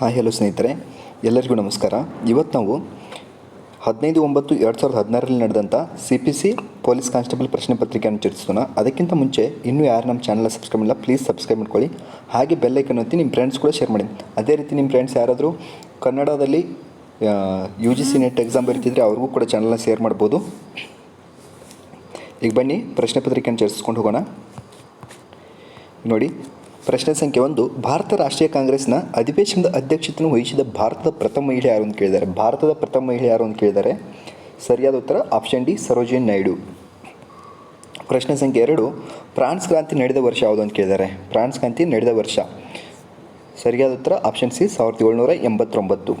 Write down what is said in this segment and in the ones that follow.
Hi hello ಸ್ನೇಹಿತರೆ. ಎಲ್ಲರಿಗೂ ನಮಸ್ಕಾರ. ಇವತ್ತು ನಾವು ಹದಿನೈದು ಒಂಬತ್ತು ಎರಡು ಸಾವಿರದ ಹದಿನಾರರಲ್ಲಿ ನಡೆದಂಥ C P C police constable ಪ್ರಶ್ನೆ ಪತ್ರಿಕೆಯನ್ನು ಚರ್ಚಿಸೋಣ. ಅದಕ್ಕಿಂತ ಮುಂಚೆ ಇನ್ನೂ ಯಾರು ನಮ್ಮ ಚಾನಲ್ ಸಬ್ಸ್ಕ್ರೈಬ್ ಇಲ್ಲ ಪ್ಲೀಸ್ ಸಬ್ಸ್ಕ್ರೈಬ್ ಮಾಡ್ಕೊಳ್ಳಿ. ಹಾಗೆ ಬೆಲ್ಲೈಕನ್ ಒತ್ತಿ ನಿಮ್ಮ ಫ್ರೆಂಡ್ಸ್ ಕೂಡ ಶೇರ್ ಮಾಡಿ. ಅದೇ ರೀತಿ ನಿಮ್ಮ ಫ್ರೆಂಡ್ಸ್ ಯಾರಾದರೂ ಕನ್ನಡದಲ್ಲಿ U G C NET exam ಬರೀತಿದ್ರೆ ಅವ್ರಿಗೂ ಕೂಡ ಚಾನಲ್ನ ಶೇರ್ ಮಾಡ್ಬೋದು. ಈಗ ಬನ್ನಿ, ಪ್ರಶ್ನೆ ಪತ್ರಿಕೆಯನ್ನು ಚರ್ಚಿಸ್ಕೊಂಡು ಹೋಗೋಣ. ನೋಡಿ ಪ್ರಶ್ನೆ ಸಂಖ್ಯೆ ಒಂದು, ಭಾರತ ರಾಷ್ಟ್ರೀಯ ಕಾಂಗ್ರೆಸ್ನ ಅಧಿವೇಶನದ ಅಧ್ಯಕ್ಷತೆಯನ್ನು ವಹಿಸಿದ ಭಾರತದ ಪ್ರಥಮ ಮಹಿಳೆ ಯಾರು ಅಂತ ಕೇಳಿದ್ದಾರೆ. ಭಾರತದ ಪ್ರಥಮ ಮಹಿಳೆ ಯಾರು ಅಂತ ಕೇಳಿದ್ದಾರೆ. ಸರಿಯಾದ ಉತ್ತರ ಆಪ್ಷನ್ ಡಿ ಸರೋಜಿನಿ ನಾಯ್ಡು. ಪ್ರಶ್ನೆ ಸಂಖ್ಯೆ ಎರಡು, ಫ್ರಾನ್ಸ್ ಕ್ರಾಂತಿ ನಡೆದ ವರ್ಷ ಯಾವುದು ಅಂತ ಕೇಳಿದ್ದಾರೆ. ಫ್ರಾನ್ಸ್ ಕ್ರಾಂತಿ ನಡೆದ ವರ್ಷ. ಸರಿಯಾದ ಉತ್ತರ ಆಪ್ಷನ್ ಸಿ ಸಾವಿರದ ಏಳ್ನೂರ ಎಂಬತ್ತೊಂಬತ್ತು.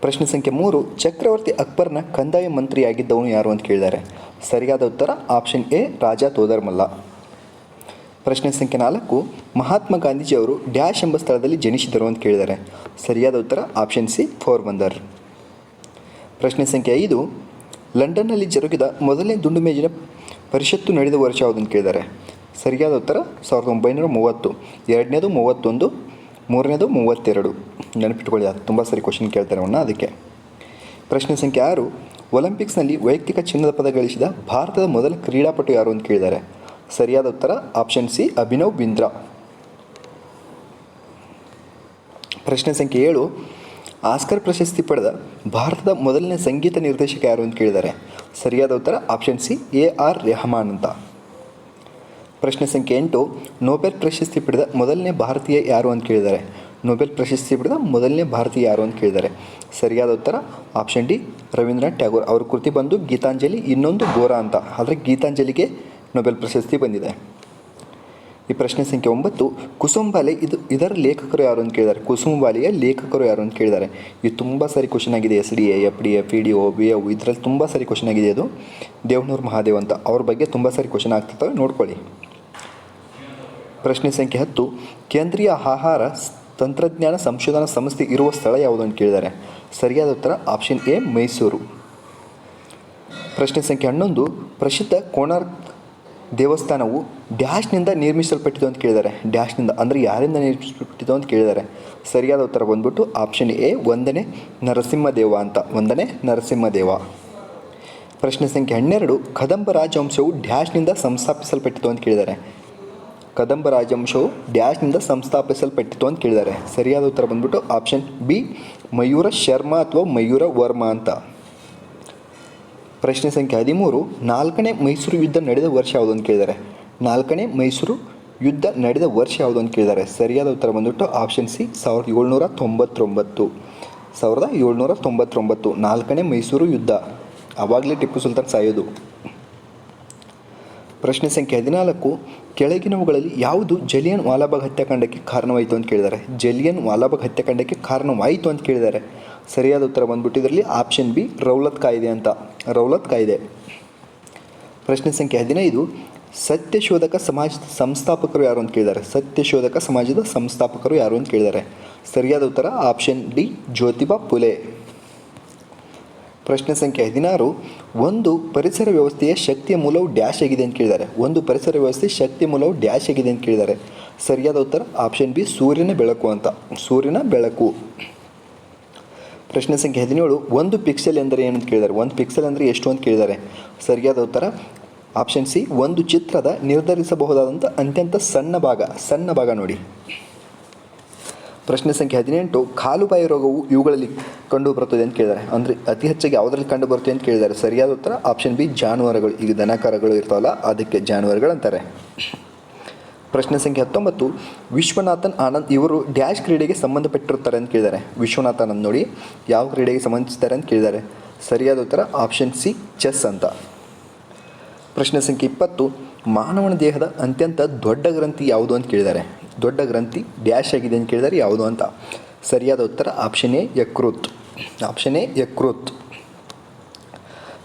ಪ್ರಶ್ನೆ ಸಂಖ್ಯೆ ಮೂರು, ಚಕ್ರವರ್ತಿ ಅಕ್ಬರ್ನ ಕಂದಾಯ ಮಂತ್ರಿಯಾಗಿದ್ದವನು ಯಾರು ಅಂತ ಕೇಳಿದ್ದಾರೆ. ಸರಿಯಾದ ಉತ್ತರ ಆಪ್ಷನ್ ಎ ರಾಜಾ ತೋದರ್ಮಲ್ಲ. ಪ್ರಶ್ನೆ ಸಂಖ್ಯೆ ನಾಲ್ಕು, ಮಹಾತ್ಮ ಗಾಂಧೀಜಿ ಅವರು ಡ್ಯಾಶ್ ಎಂಬ ಸ್ಥಳದಲ್ಲಿ ಜನಿಸಿದರು ಅಂತ ಕೇಳಿದ್ದಾರೆ. ಸರಿಯಾದ ಉತ್ತರ ಆಪ್ಷನ್ ಸಿ, ಫೋರ್ ಬಂದರ್. ಪ್ರಶ್ನೆ ಸಂಖ್ಯೆ ಐದು, ಲಂಡನ್ನಲ್ಲಿ ಜರುಗಿದ ಮೊದಲನೇ ದುಂಡು ಮೇಜಿನ ಪರಿಷತ್ತು ನಡೆದ ವರ್ಷ ಯಾವುದಂತ ಕೇಳಿದ್ದಾರೆ. ಸರಿಯಾದ ಉತ್ತರ ಸಾವಿರದ ಒಂಬೈನೂರ ಮೂವತ್ತು, ಎರಡನೇದು ಮೂವತ್ತೊಂದು, ಮೂರನೇದು ಮೂವತ್ತೆರಡು. ನೆನಪಿಟ್ಕೊಳ್ಳಿ ತುಂಬ ಸರಿ ಕ್ವಶನ್ ಕೇಳ್ತಾರೆ ಅವನ್ನ ಅದಕ್ಕೆ. ಪ್ರಶ್ನೆ ಸಂಖ್ಯೆ ಆರು, ಒಲಿಂಪಿಕ್ಸ್ನಲ್ಲಿ ವೈಯಕ್ತಿಕ ಚಿನ್ನದ ಪದ ಗಳಿಸಿದ ಭಾರತದ ಮೊದಲ ಕ್ರೀಡಾಪಟು ಯಾರು ಅಂತ ಕೇಳಿದ್ದಾರೆ. ಸರಿಯಾದ ಉತ್ತರ ಆಪ್ಷನ್ ಸಿ, ಅಭಿನವ್ ಬಿಂದ್ರಾ. ಪ್ರಶ್ನೆ ಸಂಖ್ಯೆ ಏಳು, ಆಸ್ಕರ್ ಪ್ರಶಸ್ತಿ ಪಡೆದ ಭಾರತದ ಮೊದಲನೇ ಸಂಗೀತ ನಿರ್ದೇಶಕ ಯಾರು ಅಂತ ಕೇಳಿದ್ದಾರೆ? ಸರಿಯಾದ ಉತ್ತರ option C, A R Rahman ಅಂತ. ಪ್ರಶ್ನೆ ಸಂಖ್ಯೆ ಎಂಟು, ನೊಬೆಲ್ ಪ್ರಶಸ್ತಿ ಪಡೆದ ಮೊದಲನೇ ಭಾರತೀಯ ಯಾರು ಅಂತ ಕೇಳಿದ್ದಾರೆ? ನೊಬೆಲ್ ಪ್ರಶಸ್ತಿ ಪಡೆದ ಮೊದಲನೇ ಭಾರತೀಯ ಯಾರು ಅಂತ ಕೇಳಿದ್ದಾರೆ? ಸರಿಯಾದ ಉತ್ತರ ಆಪ್ಷನ್ ಡಿ, ರವೀಂದ್ರನಾಥ್ ಟ್ಯಾಗೋರ್. ಅವ್ರ ಕೃತಿ ಬಂದು ಗೀತಾಂಜಲಿ, ಇನ್ನೊಂದು ಗೋರಾ ಅಂತ. ಆದರೆ ಗೀತಾಂಜಲಿಗೆ ನೊಬೆಲ್ ಪ್ರಶಸ್ತಿ ಬಂದಿದೆ. ಈ ಪ್ರಶ್ನೆ ಸಂಖ್ಯೆ ಒಂಬತ್ತು ಕುಸುಂಬಾಲೆ ಇದು, ಇದರ ಲೇಖಕರು ಯಾರು ಅಂತ ಕೇಳಿದ್ದಾರೆ. ಕುಸುಂಬಾಲೆಯ ಲೇಖಕರು ಯಾರು ಅಂತ ಕೇಳಿದ್ದಾರೆ. ಇದು ತುಂಬ ಸಾರಿ ಕ್ವಶನ್ ಆಗಿದೆ, S D A, F D A, P D O, B ಎವ್ ಇದರಲ್ಲಿ ತುಂಬ ಸಾರಿ ಕ್ವಶನ್ ಆಗಿದೆ ಅದು. ದೇವನೂರು ಮಹಾದೇವ್ ಅಂತ ಅವ್ರ ಬಗ್ಗೆ ತುಂಬ ಸಾರಿ ಕ್ವಶನ್ ಆಗ್ತಿರ್ತವೆ ನೋಡ್ಕೊಳ್ಳಿ. ಪ್ರಶ್ನೆ ಸಂಖ್ಯೆ ಹತ್ತು, ಕೇಂದ್ರೀಯ ಆಹಾರ ತಂತ್ರಜ್ಞಾನ ಸಂಶೋಧನಾ ಸಂಸ್ಥೆ ಇರುವ ಸ್ಥಳ ಯಾವುದು ಅಂತ ಕೇಳಿದ್ದಾರೆ. ಸರಿಯಾದ ಉತ್ತರ ಆಪ್ಷನ್ ಎ, ಮೈಸೂರು. ಪ್ರಶ್ನೆ ಸಂಖ್ಯೆ ಹನ್ನೊಂದು, ಪ್ರಸಿದ್ಧ ಕೋಣಾರ್ಕ್ ದೇವಸ್ಥಾನವು ಡ್ಯಾಶ್ನಿಂದ ನಿರ್ಮಿಸಲ್ಪಟ್ಟಿತು ಅಂತ ಕೇಳಿದ್ದಾರೆ. ಡ್ಯಾಶ್ನಿಂದ ಅಂದರೆ ಯಾರಿಂದ ನಿರ್ಮಿಸಲ್ಪಟ್ಟಿತು ಅಂತ ಕೇಳಿದ್ದಾರೆ. ಸರಿಯಾದ ಉತ್ತರ ಬಂದ್ಬಿಟ್ಟು ಆಪ್ಷನ್ ಎ ಒಂದನೇ ನರಸಿಂಹದೇವ ಅಂತ. ಒಂದನೇ ನರಸಿಂಹದೇವ ಪ್ರಶ್ನೆ ಸಂಖ್ಯೆ ಹನ್ನೆರಡು, ಕದಂಬ ರಾಜವಂಶವು ಡ್ಯಾಶ್ನಿಂದ ಸಂಸ್ಥಾಪಿಸಲ್ಪಟ್ಟಿತು ಅಂತ ಕೇಳಿದ್ದಾರೆ. ಕದಂಬ ರಾಜವಂಶವು ಡ್ಯಾಶ್ನಿಂದ ಸಂಸ್ಥಾಪಿಸಲ್ಪಟ್ಟಿತು ಅಂತ ಕೇಳಿದ್ದಾರೆ. ಸರಿಯಾದ ಉತ್ತರ ಬಂದ್ಬಿಟ್ಟು ಆಪ್ಷನ್ ಬಿ ಮಯೂರ ಶರ್ಮಾ ಅಥವಾ ಮಯೂರ ವರ್ಮ ಅಂತ. ಪ್ರಶ್ನೆ ಸಂಖ್ಯೆ ಹದಿಮೂರು, ನಾಲ್ಕನೇ ಮೈಸೂರು ಯುದ್ಧ ನಡೆದ ವರ್ಷ ಯಾವುದು ಅಂತ ಕೇಳಿದ್ದಾರೆ ನಾಲ್ಕನೇ ಮೈಸೂರು ಯುದ್ಧ ನಡೆದ ವರ್ಷ ಯಾವುದು ಅಂತ ಕೇಳಿದ್ದಾರೆ ಸರಿಯಾದ ಉತ್ತರ ಬಂದ್ಬಿಟ್ಟು ಆಪ್ಷನ್ ಸಿ ಸಾವಿರದ ಏಳ್ನೂರ ತೊಂಬತ್ತೊಂಬತ್ತು. ಸಾವಿರದ ಏಳ್ನೂರ ತೊಂಬತ್ತೊಂಬತ್ತು, ನಾಲ್ಕನೇ ಮೈಸೂರು ಯುದ್ಧ. ಆವಾಗಲೇ ಟಿಪ್ಪು ಸುಲ್ತಾನ್ ಸಾಯೋದು. ಪ್ರಶ್ನೆ ಸಂಖ್ಯೆ ಹದಿನಾಲ್ಕು, ಕೆಳಗಿನವುಗಳಲ್ಲಿ ಯಾವುದು ಜಲಿಯನ್ ವಾಲಾಬಾಗ್ ಹತ್ಯಾಕಾಂಡಕ್ಕೆ ಕಾರಣವಾಯಿತು ಅಂತ ಕೇಳಿದ್ದಾರೆ. ಜಲಿಯನ್ ವಾಲಾಬಾಗ್ ಹತ್ಯಾಕಾಂಡಕ್ಕೆ ಕಾರಣವಾಯಿತು ಅಂತ ಕೇಳಿದ್ದಾರೆ. ಸರಿಯಾದ ಉತ್ತರ ಬಂದ್ಬಿಟ್ಟು ಇದರಲ್ಲಿ ಆಪ್ಷನ್ ಬಿ, ರೌಲತ್ ಕಾಯ್ದೆ ಅಂತ. ರೌಲತ್ ಕಾಯ್ದೆ. ಪ್ರಶ್ನೆ ಸಂಖ್ಯೆ ಹದಿನೈದು, ಸತ್ಯಶೋಧಕ ಸಮಾಜದ ಸಂಸ್ಥಾಪಕರು ಯಾರು ಅಂತ ಕೇಳಿದ್ದಾರೆ. ಸತ್ಯಶೋಧಕ ಸಮಾಜದ ಸಂಸ್ಥಾಪಕರು ಯಾರು ಅಂತ ಕೇಳಿದ್ದಾರೆ. ಸರಿಯಾದ ಉತ್ತರ ಆಪ್ಷನ್ ಡಿ, ಜ್ಯೋತಿಬಾ ಫುಲೆ ಪ್ರಶ್ನೆ ಸಂಖ್ಯೆ ಹದಿನಾರು, ಒಂದು ಪರಿಸರ ವ್ಯವಸ್ಥೆಯ ಶಕ್ತಿಯ ಮೂಲವು ಡ್ಯಾಶ್ ಆಗಿದೆ ಅಂತ ಕೇಳಿದ್ದಾರೆ. ಒಂದು ಪರಿಸರ ವ್ಯವಸ್ಥೆ ಶಕ್ತಿಯ ಮೂಲವು ಡ್ಯಾಶ್ ಆಗಿದೆ ಅಂತ ಕೇಳಿದ್ದಾರೆ. ಸರಿಯಾದ ಉತ್ತರ, ಆಪ್ಷನ್ ಬಿ, ಸೂರ್ಯನ ಬೆಳಕು ಅಂತ. ಸೂರ್ಯನ ಬೆಳಕು. ಪ್ರಶ್ನೆ ಸಂಖ್ಯೆ ಹದಿನೇಳು, ಒಂದು ಪಿಕ್ಸೆಲ್ ಎಂದರೆ ಏನು ಅಂತ ಕೇಳಿದ್ದಾರೆ. ಒಂದು ಪಿಕ್ಸೆಲ್ ಅಂದರೆ ಎಷ್ಟು ಅಂತ ಕೇಳಿದ್ದಾರೆ. ಸರಿಯಾದ ಉತ್ತರ, ಆಪ್ಷನ್ ಸಿ, ಒಂದು ಚಿತ್ರದ ನಿರ್ಧರಿಸಬಹುದಾದಂಥ ಅತ್ಯಂತ ಸಣ್ಣ ಭಾಗ. ಸಣ್ಣ ಭಾಗ ನೋಡಿ. ಪ್ರಶ್ನೆ ಸಂಖ್ಯೆ ಹದಿನೆಂಟು ಕಾಲುಬಾಯಿ ರೋಗವು ಇವುಗಳಲ್ಲಿ ಕಂಡು ಬರುತ್ತದೆ ಅಂತ ಕೇಳಿದ್ದಾರೆ. ಅಂದರೆ ಅತಿ ಹೆಚ್ಚಾಗಿ ಯಾವುದರಲ್ಲಿ ಕಂಡು ಬರುತ್ತೆ ಅಂತ ಕೇಳಿದ್ದಾರೆ. ಸರಿಯಾದ ಉತ್ತರ ಆಪ್ಷನ್ ಬಿ ಜಾನುವಾರುಗಳು. ಈಗ ದನಕರಗಳು ಇರ್ತಾವಲ್ಲ, ಅದಕ್ಕೆ ಜಾನುವಾರುಗಳು ಅಂತಾರೆ. ಪ್ರಶ್ನೆ ಸಂಖ್ಯೆ ಹತ್ತೊಂಬತ್ತು, ವಿಶ್ವನಾಥನ್ ಆನಂದ್ ಇವರು ಡ್ಯಾಶ್ ಕ್ರೀಡೆಗೆ ಸಂಬಂಧಪಟ್ಟಿರ್ತಾರೆ ಅಂತ ಕೇಳಿದ್ದಾರೆ. ವಿಶ್ವನಾಥ್ ಆನಂದ್ ನೋಡಿ ಯಾವ ಕ್ರೀಡೆಗೆ ಸಂಬಂಧಿಸ್ತಾರೆ ಅಂತ ಕೇಳಿದ್ದಾರೆ. ಸರಿಯಾದ ಉತ್ತರ ಆಪ್ಷನ್ ಸಿ ಚೆಸ್ ಅಂತ. ಪ್ರಶ್ನೆ ಸಂಖ್ಯೆ ಇಪ್ಪತ್ತು, ಮಾನವನ ದೇಹದ ಅತ್ಯಂತ ದೊಡ್ಡ ಗ್ರಂಥಿ ಯಾವುದು ಅಂತ ಕೇಳಿದ್ದಾರೆ. ದೊಡ್ಡ ಗ್ರಂಥಿ, ಡ್ಯಾಶ್ ಆಗಿದೆ ಅಂತ ಕೇಳಿದರೆ ಯಾವುದು ಅಂತ? ಸರಿಯಾದ ಉತ್ತರ, ಆಪ್ಷನ್ ಎ, ಯಕೃತ್. ಆಪ್ಷನ್ ಎ, ಯಕೃತ್.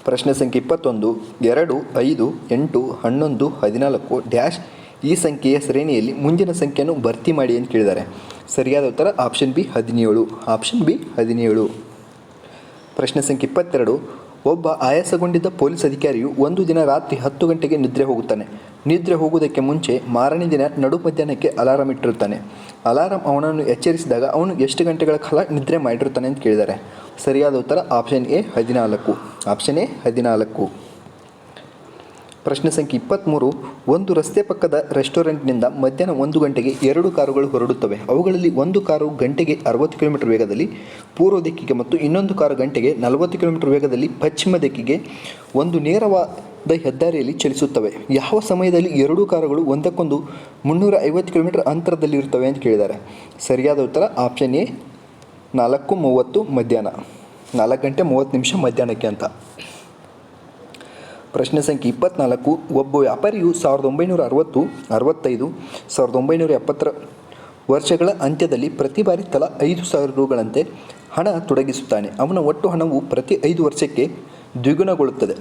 ಪ್ರಶ್ನೆ ಸಂಖ್ಯೆ ಇಪ್ಪತ್ತೊಂದು, ಎರಡು, ಐದು, ಎಂಟು, ಹನ್ನೊಂದು, ಹದಿನಾಲ್ಕು, ಡ್ಯಾಶ್. ಈ ಸಂಖ್ಯೆಯ ಶ್ರೇಣಿಯಲ್ಲಿ ಮುಂದಿನ ಸಂಖ್ಯೆಯನ್ನು ಭರ್ತಿ ಮಾಡಿ ಅಂತ ಕೇಳಿದ್ದಾರೆ. ಸರಿಯಾದ ಉತ್ತರ, ಆಪ್ಷನ್ ಬಿ, ಹದಿನೇಳು. ಆಪ್ಷನ್ ಬಿ, ಹದಿನೇಳು. ಪ್ರಶ್ನೆ ಸಂಖ್ಯೆ ಇಪ್ಪತ್ತೆರಡು ಒಬ್ಬ ಆಯಾಸಗೊಂಡಿದ್ದ ಪೊಲೀಸ್ ಅಧಿಕಾರಿಯು ಒಂದು ದಿನ ರಾತ್ರಿ ಹತ್ತು ಗಂಟೆಗೆ ನಿದ್ರೆ ಹೋಗುತ್ತಾನೆ. ನಿದ್ರೆ ಹೋಗುವುದಕ್ಕೆ ಮುಂಚೆ ಮಾರನೇ ದಿನ ನಡು ಮಧ್ಯಾಹ್ನಕ್ಕೆ ಅಲಾರಾಮ್ ಇಟ್ಟಿರುತ್ತಾನೆ. ಅಲಾರಾಮ್ ಅವನನ್ನು ಎಚ್ಚರಿಸಿದಾಗ ಅವನು ಎಷ್ಟು ಗಂಟೆಗಳ ಕಾಲ ನಿದ್ರೆ ಮಾಡಿರುತ್ತಾನೆ ಅಂತ ಕೇಳಿದ್ದಾರೆ ಸರಿಯಾದ ಉತ್ತರ ಆಪ್ಷನ್ ಎ ಹದಿನಾಲ್ಕು. ಆಪ್ಷನ್ ಎ ಹದಿನಾಲ್ಕು. ಪ್ರಶ್ನೆ ಸಂಖ್ಯೆ ಇಪ್ಪತ್ತ್ಮೂರು ಒಂದು ರಸ್ತೆ ಪಕ್ಕದ ರೆಸ್ಟೋರೆಂಟ್ನಿಂದ ಮಧ್ಯಾಹ್ನ ಒಂದು ಗಂಟೆಗೆ ಎರಡು ಕಾರುಗಳು ಹೊರಡುತ್ತವೆ. ಅವುಗಳಲ್ಲಿ ಒಂದು ಕಾರು ಗಂಟೆಗೆ ಅರವತ್ತು ಕಿಲೋಮೀಟರ್ ವೇಗದಲ್ಲಿ, ಪೂರ್ವ ದಿಕ್ಕಿಗೆ ಮತ್ತು ಇನ್ನೊಂದು ಕಾರು ಗಂಟೆಗೆ ನಲವತ್ತು ಕಿಲೋಮೀಟರ್ ವೇಗದಲ್ಲಿ ಪಶ್ಚಿಮ ದಿಕ್ಕಿಗೆ ಒಂದು ನೇರವಾದ ಹೆದ್ದಾರಿಯಲ್ಲಿ ಚಲಿಸುತ್ತವೆ. ಯಾವ ಸಮಯದಲ್ಲಿ ಎರಡೂ ಕಾರುಗಳು ಒಂದಕ್ಕೊಂದು ಮುನ್ನೂರ ಐವತ್ತು ಕಿಲೋಮೀಟರ್ ಅಂತರದಲ್ಲಿ ಇರುತ್ತವೆ ಅಂತ ಕೇಳಿದ್ದಾರೆ. ಸರಿಯಾದ ಉತ್ತರ ಆಪ್ಷನ್ ಎ, ನಾಲ್ಕು ಮೂವತ್ತು ಮಧ್ಯಾಹ್ನ. ನಾಲ್ಕು ಗಂಟೆ ಮೂವತ್ತು ನಿಮಿಷ ಮಧ್ಯಾಹ್ನಕ್ಕೆ ಅಂತ. ಪ್ರಶ್ನೆ ಸಂಖ್ಯೆ ಇಪ್ಪತ್ನಾಲ್ಕು, ಒಬ್ಬ ವ್ಯಾಪಾರಿಯು ಸಾವಿರದ ಒಂಬೈನೂರ ಅರವತ್ತು, ಅರವತ್ತೈದು, ಸಾವಿರದ ಒಂಬೈನೂರ ಎಪ್ಪತ್ತರ ವರ್ಷಗಳ ಅಂತ್ಯದಲ್ಲಿ ಪ್ರತಿ ಬಾರಿ ತಲಾ ಐದು ಸಾವಿರ ರುಗಳಂತೆ ಹಣ ತೊಡಗಿಸುತ್ತಾನೆ. ಅವನ ಒಟ್ಟು ಹಣವು ಪ್ರತಿ ಐದು ವರ್ಷಕ್ಕೆ ದ್ವಿಗುಣಗೊಳ್ಳುತ್ತದೆ.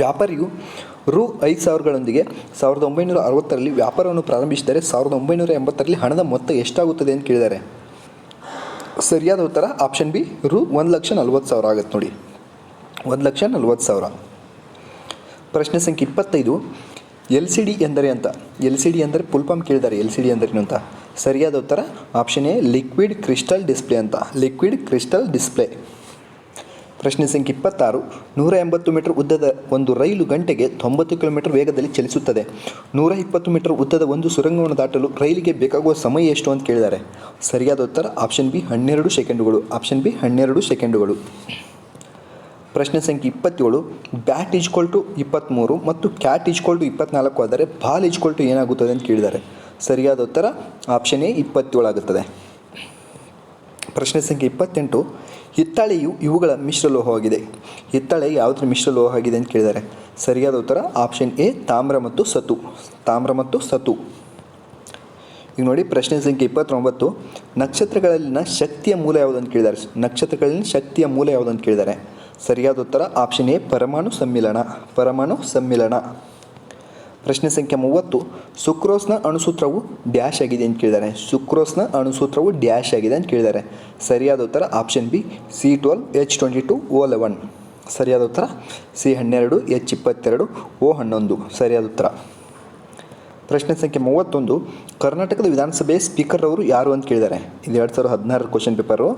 ವ್ಯಾಪಾರಿಯು ರು ಐದು ಸಾವಿರಗಳೊಂದಿಗೆ ಸಾವಿರದ ಒಂಬೈನೂರ ಅರವತ್ತರಲ್ಲಿ ವ್ಯಾಪಾರವನ್ನು ಪ್ರಾರಂಭಿಸಿದರೆ ಸಾವಿರದ ಒಂಬೈನೂರ ಎಂಬತ್ತರಲ್ಲಿ ಹಣದ ಮೊತ್ತ ಎಷ್ಟಾಗುತ್ತದೆ ಅಂತ ಕೇಳಿದ್ದಾರೆ ಸರಿಯಾದ ಉತ್ತರ ಆಪ್ಷನ್ ಬಿ, ರು ಒಂದು ಲಕ್ಷ ನಲ್ವತ್ತು ಸಾವಿರ ಆಗುತ್ತೆ ನೋಡಿ. ಒಂದು ಲಕ್ಷ ನಲ್ವತ್ತು ಸಾವಿರ. ಪ್ರಶ್ನೆ ಸಂಖ್ಯೆ ಇಪ್ಪತ್ತೈದು, ಎಲ್ ಸಿ ಡಿ ಎಂದರೆ ಅಂತ. ಎಲ್ ಸಿ ಡಿ ಅಂದರೆ ಫುಲ್ ಕೇಳಿದ್ದಾರೆ, ಎಲ್ ಸಿ ಡಿ ಅಂದ್ರೇನು ಅಂತ. ಸರಿಯಾದ ಉತ್ತರ, option A, liquid crystal display ಅಂತ. Liquid crystal display. ಪ್ರಶ್ನೆ ಸಂಖ್ಯೆ ಇಪ್ಪತ್ತಾರು, ನೂರ ಎಂಬತ್ತು ಮೀಟರ್ ಉದ್ದದ ಒಂದು ರೈಲು ಗಂಟೆಗೆ ತೊಂಬತ್ತು ಕಿಲೋಮೀಟರ್ ವೇಗದಲ್ಲಿ ಚಲಿಸುತ್ತದೆ. ನೂರ ಇಪ್ಪತ್ತು ಮೀಟರ್ ಉದ್ದದ ಒಂದು ಸುರಂಗವನ್ನು ದಾಟಲು ರೈಲಿಗೆ ಬೇಕಾಗುವ ಸಮಯ ಎಷ್ಟು ಅಂತ ಕೇಳಿದ್ದಾರೆ. ಸರಿಯಾದ ಉತ್ತರ, ಆಪ್ಷನ್ ಬಿ, ಹನ್ನೆರಡು ಸೆಕೆಂಡುಗಳು. ಆಪ್ಷನ್ ಬಿ, ಹನ್ನೆರಡು ಸೆಕೆಂಡುಗಳು. ಪ್ರಶ್ನೆ ಸಂಖ್ಯೆ ಇಪ್ಪತ್ತೇಳು. ಬ್ಯಾಟ್ ಈಜ್ಕೊಲ್ ಟು ಇಪ್ಪತ್ತ್ಮೂರು ಮತ್ತು ಕ್ಯಾಟ್ ಈಜ್ಕೊಲ್ ಟು ಇಪ್ಪತ್ನಾಲ್ಕು ಆದರೆ ಬಾಲ್ ಈಜ್ಕೊಲ್ ಟು ಏನಾಗುತ್ತದೆ ಅಂತ ಕೇಳಿದ್ದಾರೆ. ಸರಿಯಾದ ಉತ್ತರ ಆಪ್ಷನ್ ಎ ಇಪ್ಪತ್ತೇಳು ಆಗುತ್ತದೆ. ಪ್ರಶ್ನೆ ಸಂಖ್ಯೆ ಇಪ್ಪತ್ತೆಂಟು. ಹಿತ್ತಾಳೆಯು ಇವುಗಳ ಮಿಶ್ರಲೋಹವಾಗಿದೆ ಹಿತ್ತಾಳೆ ಯಾವುದ್ರ ಮಿಶ್ರಲೋಹ ಆಗಿದೆ ಅಂತ ಕೇಳಿದ್ದಾರೆ. ಸರಿಯಾದ ಉತ್ತರ ಆಪ್ಷನ್ ಎ ತಾಮ್ರ ಮತ್ತು ಸತು ತಾಮ್ರ ಮತ್ತು ಸತು ಈಗ ನೋಡಿ ಪ್ರಶ್ನೆ ಸಂಖ್ಯೆ ಇಪ್ಪತ್ತೊಂಬತ್ತು. ನಕ್ಷತ್ರಗಳಲ್ಲಿನ ಶಕ್ತಿಯ ಮೂಲ ಯಾವುದಂತ ಕೇಳಿದ್ದಾರೆ. ನಕ್ಷತ್ರಗಳಲ್ಲಿನ ಶಕ್ತಿಯ ಮೂಲ ಯಾವುದಂತ ಕೇಳಿದ್ದಾರೆ. ಸರಿಯಾದ ಉತ್ತರ ಆಪ್ಷನ್ ಎ, ಪರಮಾಣು ಸಮ್ಮಿಲನ ಪರಮಾಣು ಸಮ್ಮಿಲನ. ಪ್ರಶ್ನೆ ಸಂಖ್ಯೆ ಮೂವತ್ತು, ಸುಕ್ರೋಸ್ನ ಅಣುಸೂತ್ರವು ಡ್ಯಾಶ್ ಆಗಿದೆ ಅಂತ ಕೇಳಿದ್ದಾರೆ ಸುಕ್ರೋಸ್ನ ಅಣುಸೂತ್ರವು ಡ್ಯಾಶ್ ಆಗಿದೆ ಅಂತ ಕೇಳಿದ್ದಾರೆ ಸರಿಯಾದ ಉತ್ತರ option B C twelve H twenty two O eleven ಸರಿಯಾದ ಉತ್ತರ ಸಿ ಹನ್ನೆರಡು ಎಚ್ ಇಪ್ಪತ್ತೆರಡು ಓ ಹನ್ನೊಂದು. ಸರಿಯಾದ ಉತ್ತರ. ಪ್ರಶ್ನೆ ಸಂಖ್ಯೆ ಮೂವತ್ತೊಂದು, ಕರ್ನಾಟಕದ ವಿಧಾನಸಭೆ ಸ್ಪೀಕರ್ ಅವರು ಯಾರು ಅಂತ ಕೇಳಿದ್ದಾರೆ ಇದು ಎರಡು ಸಾವಿರದ ಹದಿನಾರರ ಕ್ವಶನ್ ಪೇಪರು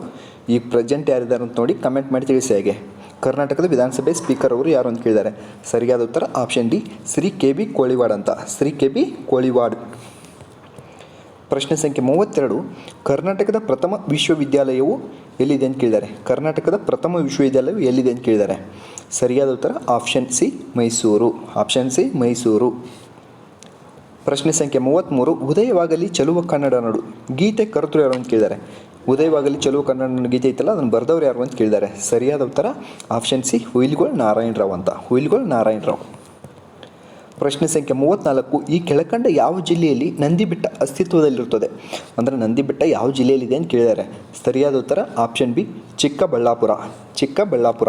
ಈಗ ಪ್ರೆಸೆಂಟ್ ಯಾರಿದ್ದಾರೆ ಅಂತ ನೋಡಿ ಕಮೆಂಟ್ ಮಾಡಿ ತಿಳಿಸಿ ಹೇಗೆ. ಕರ್ನಾಟಕದ ವಿಧಾನಸಭೆ ಸ್ಪೀಕರ್ ಅವರು ಯಾರು ಅಂತ ಕೇಳಿದ್ದಾರೆ. ಸರಿಯಾದ ಉತ್ತರ option D, Shri K B Koliwad ಅಂತ. Shri K B Koliwad. ಪ್ರಶ್ನೆ ಸಂಖ್ಯೆ ಮೂವತ್ತೆರಡು, ಕರ್ನಾಟಕದ ಪ್ರಥಮ ವಿಶ್ವವಿದ್ಯಾಲಯವು ಎಲ್ಲಿದೆ ಅಂತ ಕೇಳಿದ್ದಾರೆ. ಕರ್ನಾಟಕದ ಪ್ರಥಮ ವಿಶ್ವವಿದ್ಯಾಲಯವು ಎಲ್ಲಿದೆ ಅಂತ ಕೇಳಿದ್ದಾರೆ. ಸರಿಯಾದ ಉತ್ತರ option C, Mysuru. Option C, Mysuru. ಪ್ರಶ್ನೆ ಸಂಖ್ಯೆ ಮೂವತ್ತ್ಮೂರು ಉದಯವಾಗಲಿ ಚಲುವ ಕನ್ನಡ ನಾಡು. ಗೀತೆ ಕರ್ತೃ ಯಾರು ಅಂತ ಕೇಳಿದ್ದಾರೆ. ಉದಯವಾಗಲಿ ಚಲೋ ಕನ್ನಡ ನಾಡು ಗೀತೆ ಐತಲ್ಲ, ಅದನ್ನು ಬರೆದವ್ರು ಯಾರು ಅಂತ ಕೇಳಿದ್ದಾರೆ ಸರಿಯಾದ ಉತ್ತರ ಆಪ್ಷನ್ ಸಿ ಹುಯಿಲ್ಗೋಳ್ ನಾರಾಯಣರಾವ್ ಅಂತ. ಹುಯಿಲ್ಗೋಳ್ ನಾರಾಯಣರಾವ್. ಪ್ರಶ್ನೆ ಸಂಖ್ಯೆ ಮೂವತ್ತ್ನಾಲ್ಕು ಈ ಕೆಳಕಂಡ ಯಾವ ಜಿಲ್ಲೆಯಲ್ಲಿ ನಂದಿ ಬೆಟ್ಟ ಅಸ್ತಿತ್ವದಲ್ಲಿರುತ್ತದೆ? ಅಂದರೆ ನಂದಿ ಬೆಟ್ಟ ಯಾವ ಜಿಲ್ಲೆಯಲ್ಲಿದೆ ಅಂತ ಕೇಳಿದ್ದಾರೆ ಸರಿಯಾದ ಉತ್ತರ ಆಪ್ಷನ್ ಬಿ ಚಿಕ್ಕಬಳ್ಳಾಪುರ. ಚಿಕ್ಕಬಳ್ಳಾಪುರ.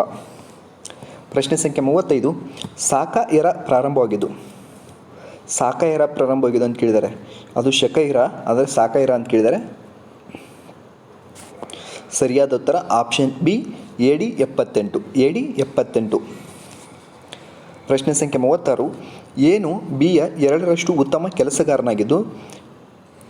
ಪ್ರಶ್ನೆ ಸಂಖ್ಯೆ ಮೂವತ್ತೈದು, ಸಾಕ ಎರ ಪ್ರಾರಂಭವಾಗಿದ್ದು. ಸಾಕ ಎರ ಪ್ರಾರಂಭವಾಗಿದೆ ಅಂತ ಕೇಳಿದ್ದಾರೆ ಅದು ಶಕ ಇರ ಆದರೆ ಸಾಕ ಇರ ಅಂತ ಕೇಳಿದ್ದಾರೆ ಸರಿಯಾದ ಉತ್ತರ ಆಪ್ಷನ್ ಬಿ ಎ ಡಿ ಎಪ್ಪತ್ತೆಂಟು ಎ ಡಿ ಎಪ್ಪತ್ತೆಂಟು. ಪ್ರಶ್ನೆ ಸಂಖ್ಯೆ ಮೂವತ್ತಾರು, ಏನು ಬಿಯ ಎರಡರಷ್ಟು ಉತ್ತಮ ಕೆಲಸಗಾರನಾಗಿದ್ದು?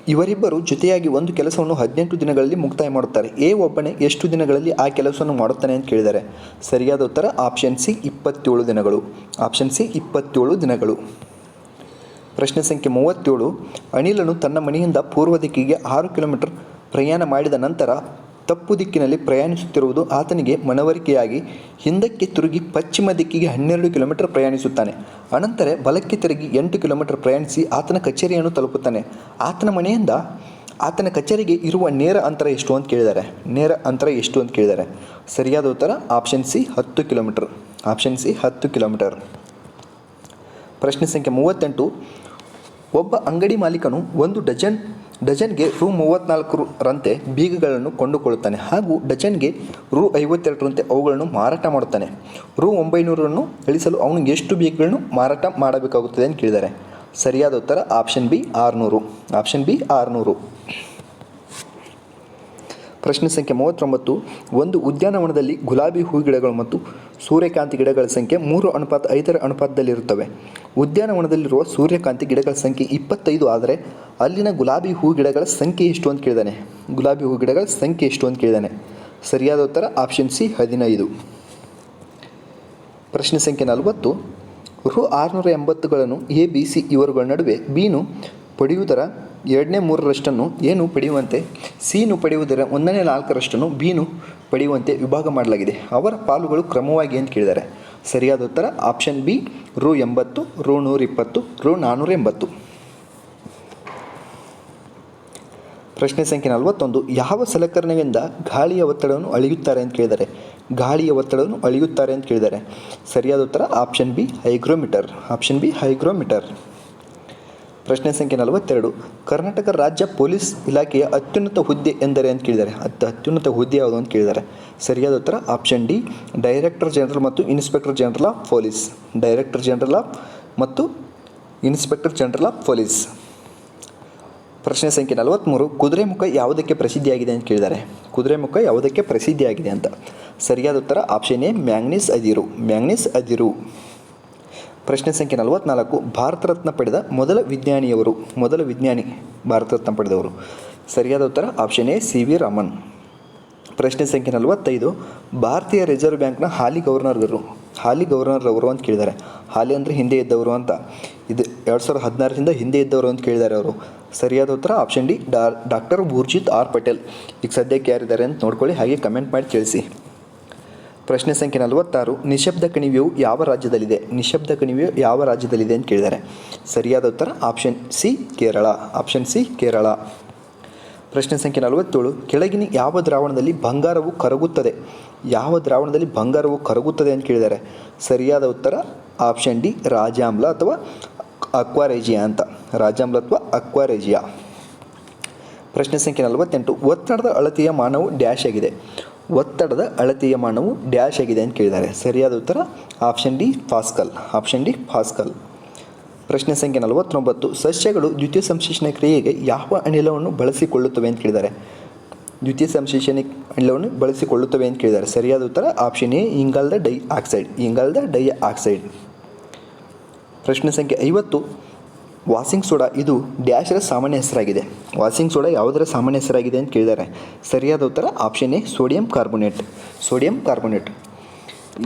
ಇವರಿಬ್ಬರು ಜೊತೆಯಾಗಿ ಒಂದು ಕೆಲಸವನ್ನು ಹದಿನೆಂಟು ದಿನಗಳಲ್ಲಿ ಮುಕ್ತಾಯ ಮಾಡುತ್ತಾರೆ. ಎ ಒಬ್ಬನೇ ಎಷ್ಟು ದಿನಗಳಲ್ಲಿ ಆ ಕೆಲಸವನ್ನು ಮಾಡುತ್ತಾನೆ ಅಂತ ಕೇಳಿದ್ದಾರೆ ಸರಿಯಾದ ಉತ್ತರ ಆಪ್ಷನ್ ಸಿ ಇಪ್ಪತ್ತೇಳು ದಿನಗಳು. ಆಪ್ಷನ್ ಸಿ ಇಪ್ಪತ್ತೇಳು ದಿನಗಳು. ಪ್ರಶ್ನೆ ಸಂಖ್ಯೆ ಮೂವತ್ತೇಳು, ಅನಿಲನು ತನ್ನ ಮನೆಯಿಂದ ಪೂರ್ವ ದಿಕ್ಕಿಗೆ ಆರು ಕಿಲೋಮೀಟರ್ ಪ್ರಯಾಣ ಮಾಡಿದ ನಂತರ ತಪ್ಪು ದಿಕ್ಕಿನಲ್ಲಿ ಪ್ರಯಾಣಿಸುತ್ತಿರುವುದು ಆತನಿಗೆ ಮನವರಿಕೆಯಾಗಿ ಹಿಂದಕ್ಕೆ ತಿರುಗಿ ಪಶ್ಚಿಮ ದಿಕ್ಕಿಗೆ ಹನ್ನೆರಡು ಕಿಲೋಮೀಟರ್ ಪ್ರಯಾಣಿಸುತ್ತಾನೆ. ಅನಂತರ ಬಲಕ್ಕೆ ತಿರುಗಿ ಎಂಟು ಕಿಲೋಮೀಟರ್ ಪ್ರಯಾಣಿಸಿ ಆತನ ಕಚೇರಿಯನ್ನು ತಲುಪುತ್ತಾನೆ. ಆತನ ಮನೆಯಿಂದ ಆತನ ಕಚೇರಿಗೆ ಇರುವ ನೇರ ಅಂತರ ಎಷ್ಟು ಅಂತ ಕೇಳಿದ್ದಾರೆ ನೇರ ಅಂತರ ಎಷ್ಟು ಅಂತ ಕೇಳಿದ್ದಾರೆ ಸರಿಯಾದ ಉತ್ತರ ಆಪ್ಷನ್ ಸಿ ಹತ್ತು ಕಿಲೋಮೀಟರ್, ಆಪ್ಷನ್ ಸಿ ಹತ್ತು ಕಿಲೋಮೀಟರ್. ಪ್ರಶ್ನೆ ಸಂಖ್ಯೆ ಮೂವತ್ತೆಂಟು, ಒಬ್ಬ ಅಂಗಡಿ ಮಾಲೀಕನು ಒಂದು ಡಜನ್ ಡಜನ್ಗೆ ರು ಮೂವತ್ತ್ನಾಲ್ಕು ರಂತೆ ಬೀಗಗಳನ್ನು ಕೊಂಡುಕೊಳ್ಳುತ್ತಾನೆ. ಹಾಗೂ ಡಜನ್ಗೆ ರು ಐವತ್ತೆರಡರಂತೆ ಅವುಗಳನ್ನು ಮಾರಾಟ ಮಾಡುತ್ತಾನೆ. ರು ಒಂಬೈನೂರನ್ನು ಇಳಿಸಲು ಅವನು ಎಷ್ಟು ಬೀಗಗಳನ್ನು ಮಾರಾಟ ಮಾಡಬೇಕಾಗುತ್ತದೆ ಅಂತ ಕೇಳಿದ್ದಾರೆ ಸರಿಯಾದ ಉತ್ತರ ಆಪ್ಷನ್ ಬಿ ಆರುನೂರು. ಆಪ್ಷನ್ ಬಿ ಆರುನೂರು. ಪ್ರಶ್ನೆ ಸಂಖ್ಯೆ ಮೂವತ್ತೊಂಬತ್ತು, ಒಂದು ಉದ್ಯಾನವನದಲ್ಲಿ ಗುಲಾಬಿ ಹೂ ಗಿಡಗಳು ಮತ್ತು ಸೂರ್ಯಕಾಂತಿ ಗಿಡಗಳ ಸಂಖ್ಯೆ ಮೂರು ಅನುಪಾತ ಐದರ ಅನುಪಾತದಲ್ಲಿರುತ್ತವೆ. ಉದ್ಯಾನವನದಲ್ಲಿರುವ ಸೂರ್ಯಕಾಂತಿ ಗಿಡಗಳ ಸಂಖ್ಯೆ ಇಪ್ಪತ್ತೈದು ಆದರೆ ಅಲ್ಲಿನ ಗುಲಾಬಿ ಹೂ ಗಿಡಗಳ ಸಂಖ್ಯೆ ಎಷ್ಟು ಅಂತ ಕೇಳಿದಾನೆ. ಗುಲಾಬಿ ಹೂ ಗಿಡಗಳ ಸಂಖ್ಯೆ ಎಷ್ಟು ಅಂತ ಕೇಳಿದಾನೆ. ಸರಿಯಾದ ಉತ್ತರ ಆಪ್ಷನ್ ಸಿ ಹದಿನೈದು. ಪ್ರಶ್ನೆ ಸಂಖ್ಯೆ ನಲವತ್ತು, ರು ಆರುನೂರ ಎಂಬತ್ತುಗಳನ್ನು ಎ, ಬಿ, ಸಿ ಇವರುಗಳ ನಡುವೆ ಬಿನು ಪಡೆಯುವುದರ ಎರಡನೇ ಮೂರರಷ್ಟನ್ನು ಏನು ಪಡೆಯುವಂತೆ, ಸಿನು ಪಡೆಯುವುದರ ಒಂದನೇ ನಾಲ್ಕರಷ್ಟನ್ನು ಬಿನು ಪಡೆಯುವಂತೆ ವಿಭಾಗ ಮಾಡಲಾಗಿದೆ. ಅವರ ಪಾಲುಗಳು ಕ್ರಮವಾಗಿ ಅಂತ ಕೇಳಿದ್ದಾರೆ. ಸರಿಯಾದ ಉತ್ತರ, ಆಪ್ಷನ್ ಬಿ, ರು ಎಂಬತ್ತು, ರು ನೂರ ಇಪ್ಪತ್ತು, ರು ನಾನ್ನೂರ ಎಂಬತ್ತು. ಪ್ರಶ್ನೆ ಸಂಖ್ಯೆ ನಲವತ್ತೊಂದು, ಯಾವ ಸಲಕರಣೆಯಿಂದ ಗಾಳಿಯ ಒತ್ತಡವನ್ನು ಅಳೆಯುತ್ತಾರೆ ಅಂತ ಕೇಳಿದ್ದಾರೆ. ಗಾಳಿಯ ಒತ್ತಡವನ್ನು ಅಳೆಯುತ್ತಾರೆ ಅಂತ ಕೇಳಿದ್ದಾರೆ. ಸರಿಯಾದ ಉತ್ತರ, option B, hygrometer. Option B, hygrometer. ಪ್ರಶ್ನೆ ಸಂಖ್ಯೆ ನಲವತ್ತೆರಡು. ಕರ್ನಾಟಕ ರಾಜ್ಯ ಪೊಲೀಸ್ ಇಲಾಖೆಯ ಅತ್ಯುನ್ನತ ಹುದ್ದೆ ಎಂದರೆ ಅಂತ ಕೇಳಿದ್ದಾರೆ. ಅತ್ಯ ಅತ್ಯುನ್ನತ ಹುದ್ದೆ ಯಾವುದು ಅಂತ ಕೇಳಿದ್ದಾರೆ. ಸರಿಯಾದ ಉತ್ತರ ಆಪ್ಷನ್ ಡಿ ಡೈರೆಕ್ಟರ್ ಜನರಲ್ ಮತ್ತು inspector general of police director general of ಮತ್ತು ಇನ್ಸ್ಪೆಕ್ಟರ್ ಜನರಲ್ ಆಫ್ ಪೊಲೀಸ್ ಪ್ರಶ್ನೆ ಸಂಖ್ಯೆ ನಲವತ್ತ್ಮೂರು ಕುದುರೆಮುಖ ಯಾವುದಕ್ಕೆ ಪ್ರಸಿದ್ಧಿಯಾಗಿದೆ ಅಂತ ಕೇಳಿದ್ದಾರೆ. ಕುದುರೆಮುಖ ಯಾವುದಕ್ಕೆ ಪ್ರಸಿದ್ಧಿಯಾಗಿದೆ ಅಂತ. ಸರಿಯಾದ ಉತ್ತರ ಆಪ್ಷನ್ ಎ ಮ್ಯಾಂಗ್ನೀಸ್ ಅದಿರು ಮ್ಯಾಂಗ್ನೀಸ್ ಅದಿರು ಪ್ರಶ್ನೆ ಸಂಖ್ಯೆ ನಲವತ್ನಾಲ್ಕು, ಭಾರತ ರತ್ನ ಪಡೆದ ಮೊದಲ ವಿಜ್ಞಾನಿಯವರು, ಮೊದಲ ವಿಜ್ಞಾನಿ ಭಾರತ ರತ್ನ ಪಡೆದವರು. ಸರಿಯಾದ ಉತ್ತರ option A C V Raman ಪ್ರಶ್ನೆ ಸಂಖ್ಯೆ ನಲವತ್ತೈದು, ಭಾರತೀಯ ರಿಸರ್ವ್ ಬ್ಯಾಂಕ್ನ ಹಾಲಿ ಗವರ್ನರ್ಗಳು ಹಾಲಿ ಗವರ್ನರ್ ಅವರು ಅಂತ ಕೇಳಿದ್ದಾರೆ. ಹಾಲಿ ಅಂದರೆ ಹಿಂದೆ ಇದ್ದವರು ಅಂತ. ಇದು ಎರಡು ಸಾವಿರದ ಹದಿನಾರರಿಂದ ಹಿಂದೆ ಇದ್ದವರು ಅಂತ ಕೇಳಿದ್ದಾರೆ ಅವರು. ಸರಿಯಾದ ಉತ್ತರ ಆಪ್ಷನ್ ಡಿ ಡಾ ಡಾಕ್ಟರ್ ಭೂರ್ಜಿತ್ ಆರ್ ಪಟೇಲ್. ಈಗ ಸದ್ಯಕ್ಕೆ ಯಾರಿದ್ದಾರೆ ಅಂತ ನೋಡ್ಕೊಳ್ಳಿ, ಹಾಗೆ ಕಮೆಂಟ್ ಮಾಡಿ ತಿಳಿಸಿ. ಪ್ರಶ್ನೆ ಸಂಖ್ಯೆ ನಲವತ್ತಾರು, ನಿಶಬ್ದ ಕಣಿವೆಯು ಯಾವ ರಾಜ್ಯದಲ್ಲಿದೆ? ನಿಶಬ್ದ ಕಣಿವೆಯು ಯಾವ ರಾಜ್ಯದಲ್ಲಿದೆ ಅಂತ ಕೇಳಿದ್ದಾರೆ. ಸರಿಯಾದ ಉತ್ತರ option C, Kerala. Option C, Kerala. ಪ್ರಶ್ನೆ ಸಂಖ್ಯೆ ನಲವತ್ತೇಳು, ಕೆಳಗಿನ ಯಾವ ದ್ರಾವಣದಲ್ಲಿ ಬಂಗಾರವು ಕರಗುತ್ತದೆ? ಯಾವ ದ್ರಾವಣದಲ್ಲಿ ಬಂಗಾರವು ಕರಗುತ್ತದೆ ಅಂತ ಕೇಳಿದ್ದಾರೆ. ಸರಿಯಾದ ಉತ್ತರ ಆಪ್ಷನ್ ಡಿ, ರಾಜಾಮ್ಲ ಅಥವಾ ಅಕ್ವಾರೇಜಿಯಾ ಅಂತ. ರಾಜಾಮ್ಲ ಅಥವಾ ಅಕ್ವಾರೇಜಿಯಾ. ಪ್ರಶ್ನೆ ಸಂಖ್ಯೆ ನಲವತ್ತೆಂಟು, ಒತ್ತಡದ ಅಳತೆಯ ಮಾನವು ಡ್ಯಾಶ್ ಆಗಿದೆ. ಒತ್ತಡದ ಅಳತೆಯ ಮಾನವು ಡ್ಯಾಶ್ ಆಗಿದೆ ಅಂತ ಕೇಳಿದ್ದಾರೆ. ಸರಿಯಾದ ಉತ್ತರ? Option D, Pascal. Option D, Pascal. ಪ್ರಶ್ನೆ ಸಂಖ್ಯೆ ನಲವತ್ತೊಂಬತ್ತು. ಸಸ್ಯಗಳು ದ್ವಿತೀಯ ಸಂಶ್ಲೇಷಣ ಕ್ರಿಯೆಗೆ ಯಾವ ಅನಿಲವನ್ನು ಬಳಸಿಕೊಳ್ಳುತ್ತವೆ ಅಂತ ಕೇಳಿದ್ದಾರೆ. ದ್ವಿತೀಯ ಸಂಶ್ಲೇಷಣೆ ಅನಿಲವನ್ನು ಬಳಸಿಕೊಳ್ಳುತ್ತವೆ ಅಂತ ಕೇಳಿದ್ದಾರೆ. ಸರಿಯಾದ ಉತ್ತರ? ಆಪ್ಷನ್ ಎ, ಇಂಗಾಲದ ಡೈ ಆಕ್ಸೈಡ್ ಇಂಗಾಲದ ಡೈ ಆಕ್ಸೈಡ್ ಪ್ರಶ್ನೆ ಸಂಖ್ಯೆ ಐವತ್ತು. ವಾಸಿಂಗ್ ಸೋಡಾ ಇದು ಡ್ಯಾಶರ ಸಾಮಾನ್ಯ ಹೆಸರಾಗಿದೆ. ವಾಸಿಂಗ್ ಸೋಡಾ ಯಾವುದರ ಸಾಮಾನ್ಯ ಹೆಸರಾಗಿದೆ ಅಂತ ಕೇಳಿದ್ದಾರೆ. ಸರಿಯಾದ ಉತ್ತರ option A sodium carbonate sodium carbonate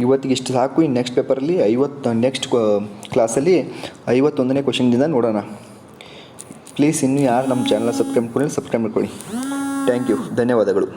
ಇವತ್ತಿಗೆ ಇಷ್ಟು ಸಾಕು. ಇನ್ನು ನೆಕ್ಸ್ಟ್ ಪೇಪರಲ್ಲಿ ಐವತ್ತು ನೆಕ್ಸ್ಟ್ ಕ್ಲಾಸಲ್ಲಿ ಐವತ್ತೊಂದನೇ ಕ್ವಶನ್ದಿಂದ ನೋಡೋಣ. ಪ್ಲೀಸ್ ಇನ್ನೂ ಯಾರು ನಮ್ಮ ಚಾನಲ್ ಸಬ್ಸ್ಕ್ರೈಬ್ ಮಾಡ್ಕೊಳ್ಳಿ ಸಬ್ಸ್ಕ್ರೈಬ್ ಮಾಡ್ಕೊಳ್ಳಿ. ಥ್ಯಾಂಕ್ ಯು ಧನ್ಯವಾದಗಳು.